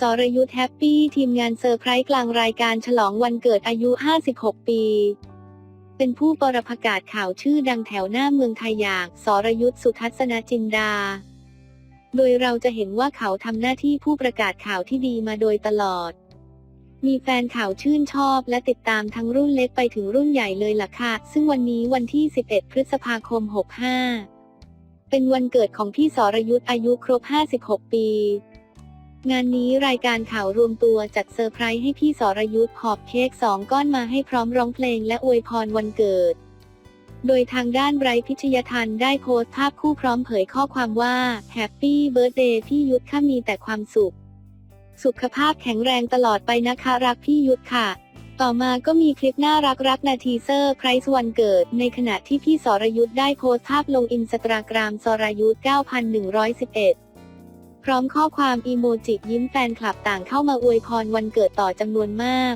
สรยุทธ์แฮปปี้ทีมงานเซอร์ไพรส์กลางรายการฉลองวันเกิดอายุ 56 ปี เป็นผู้ปรระกาศข่าวชื่อดังแถวหน้าเมืองไทยอย่างสรยุทธ์สุทัศนจินดา โดยเราจะเห็นว่าเขาทำหน้าที่ผู้ประกาศข่าวที่ดีมาโดยตลอด มีแฟนข่าวชื่นชอบและติดตามทั้งรุ่นเล็กไปถึงรุ่นใหญ่เลยล่ะค่ะ ซึ่งวันนี้วันที่ 11 พฤษภาคม 65 เป็นวันเกิดของพี่สรยุทธ์อายุครบ 56 ปี งานนี้รายการข่าวรวมตัวจัดเซอร์ไพรส์ให้พี่สรยุทธ์หอบเค้กสองก้อนมาให้พร้อมร้องเพลงและอวยพรวันเกิด โดยทางด้านไบรท์พิชยทันได้โพสต์ภาพคู่พร้อมเผยข้อความว่า Happy Birthday พี่ยุทธข้ามีแต่ความสุข สุขภาพแข็งแรงตลอดไปนะคะรักพี่ยุทธค่ะ ต่อมาก็มีคลิปน่ารักรักนาทีเซอร์ไพรส์วันเกิด ในขณะที่พี่สรยุทธ์ได้โพสต์ภาพลงอินสตาแกรมสรยุทธ์9111 พร้อมข้อความอีโมจิยิ้มแฟนคลับต่างเข้ามาอวยพรวันเกิดต่อจำนวนมาก